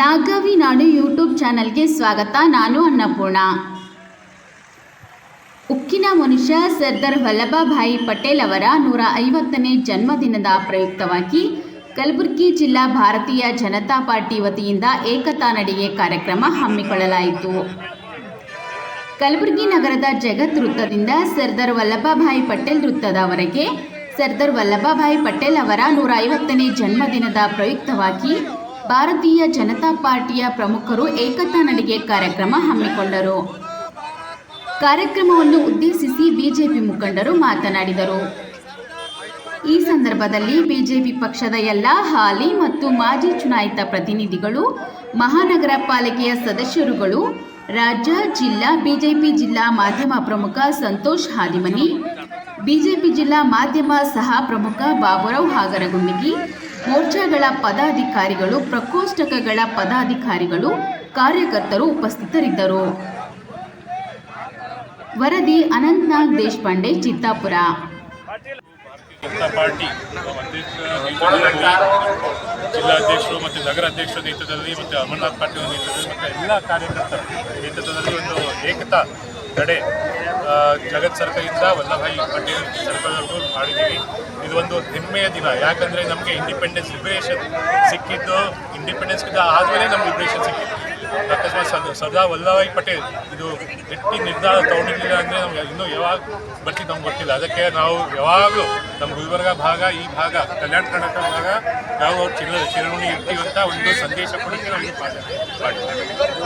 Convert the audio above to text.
ನಾಗಾವಿ ನಾಡು YouTube ಚಾನಲ್ಗೆ ಸ್ವಾಗತ. ನಾನು ಅನ್ನಪೂರ್ಣ. ಉಕ್ಕಿನ ಮನುಷ್ಯ ಸರ್ದಾರ್ ವಲ್ಲಭಭಾಯಿ ಪಟೇಲ್ ಅವರ ನೂರ ಐವತ್ತನೇ ಜನ್ಮದಿನದ ಪ್ರಯುಕ್ತವಾಗಿ ಕಲಬುರಗಿ ಜಿಲ್ಲಾ ಭಾರತೀಯ ಜನತಾ ಪಾರ್ಟಿ ವತಿಯಿಂದ ಏಕತಾ ನಡಿಗೆ ಕಾರ್ಯಕ್ರಮ ಹಮ್ಮಿಕೊಳ್ಳಲಾಯಿತು. ಕಲಬುರಗಿ ನಗರದ ಜಗತ್ ವೃತ್ತದಿಂದ ಸರ್ದಾರ್ ವಲ್ಲಭಭಾಯಿ ಪಟೇಲ್ ವೃತ್ತದವರೆಗೆ ಸರ್ದಾರ್ ವಲ್ಲಭಭಾಯಿ ಪಟೇಲ್ ಅವರ ನೂರ ಐವತ್ತನೇ ಜನ್ಮದಿನದ ಪ್ರಯುಕ್ತವಾಗಿ ಭಾರತೀಯ ಜನತಾ ಪಾರ್ಟಿಯ ಪ್ರಮುಖರು ಏಕತಾ ನಡಿಗೆ ಕಾರ್ಯಕ್ರಮ ಹಮ್ಮಿಕೊಂಡರು. ಕಾರ್ಯಕ್ರಮವನ್ನು ಉದ್ದೇಶಿಸಿ ಬಿಜೆಪಿ ಮುಖಂಡರು ಮಾತನಾಡಿದರು. ಈ ಸಂದರ್ಭದಲ್ಲಿ ಬಿಜೆಪಿ ಪಕ್ಷದ ಎಲ್ಲ ಹಾಲಿ ಮತ್ತು ಮಾಜಿ ಚುನಾಯಿತ ಪ್ರತಿನಿಧಿಗಳು, ಮಹಾನಗರ ಪಾಲಿಕೆಯ ಸದಸ್ಯರುಗಳು, ರಾಜ್ಯ, ಜಿಲ್ಲಾ, ಬಿಜೆಪಿ ಜಿಲ್ಲಾ ಮಾಧ್ಯಮ ಪ್ರಮುಖ ಸಂತೋಷ್ ಹಾದಿಮನಿ ಬಿಜೆಪಿ ಜಿಲ್ಲಾ ಮಾಧ್ಯಮ ಸಹ ಪ್ರಮುಖ ಬಾಬುರಾವ್ ಹಾಗರಗುಂಡಿಗಿ ಮೋರ್ಚಾಗಳ ಪದಾಧಿಕಾರಿಗಳು ಪ್ರಕೋಷ್ಠಕಗಳ ಪದಾಧಿಕಾರಿಗಳು ಕಾರ್ಯಕರ್ತರು ಉಪಸ್ಥಿತರಿದ್ದರು. ವರದಿ ಅನಂತನಾಗ್ ದೇಶಪಾಂಡೆ ಚಿತ್ತಾಪುರ. ಜನತಾ ಪಾರ್ಟಿ ಜಿಲ್ಲಾಧ್ಯಕ್ಷರು ಮತ್ತು ನಗರ ಅಧ್ಯಕ್ಷರ ನೇತೃತ್ವದಲ್ಲಿ ಮತ್ತು ಅಮರನಾಥ್ ಪಾಟೀಲ್ ನೇತೃತ್ವದಲ್ಲಿ ಮತ್ತು ಎಲ್ಲ ಕಾರ್ಯಕರ್ತರ ನೇತೃತ್ವದಲ್ಲಿ ಒಂದು ಏಕತಾ ನಡೆ ಜಗತ್ ಸರ್ಕಲಿಂದ ವಲ್ಲಭಾಯಿ ಪಟೇಲ್ ಸರ್ಕಲ್ವರೆಗೂ ಮಾಡಿದ್ದೀವಿ. ಇದು ಒಂದು ಹೆಮ್ಮೆಯ ದಿನ. ಯಾಕಂದರೆ ನಮಗೆ ಇಂಡಿಪೆಂಡೆನ್ಸ್ ಲಿಬರೇಷನ್ ಸಿಕ್ಕಿದ್ದು ಇಂಡಿಪೆಂಡೆನ್ಸ್ಗಿಂತ ಆದಮೇಲೆ ನಮ್ಗೆ ಲಿಬರೇಷನ್ ಸಿಕ್ಕಿದ್ದು ಅಕಸ್ಮಾತ್ ಸದಾ ಸರ್ದಾರ್ ವಲ್ಲಭಾಯಿ ಪಟೇಲ್, ಇದು ಗಟ್ಟಿ ನಿರ್ಧಾರ ತಗೊಂಡಿರಲಿಲ್ಲ ಅಂದರೆ ನಮ್ಗೆ ಇನ್ನೂ ಯಾವಾಗ ಬರ್ತಿದ್ದು ನಮ್ಗೆ ಗೊತ್ತಿಲ್ಲ. ಅದಕ್ಕೆ ನಾವು ಯಾವಾಗಲೂ ನಮ್ಮ ಗುಲ್ಬರ್ಗ ಭಾಗ, ಈ ಭಾಗ, ಕಲ್ಯಾಣ ಕರ್ನಾಟಕ ಭಾಗ, ನಾವು ಚಿರ ಚಿರವಣಿ ಇರ್ತೀವಂತ ಒಂದು ಸಂದೇಶ ಕೊಡೋಕ್ಕೆ ನಾವು ಮಾಡಿದ್ದೀವಿ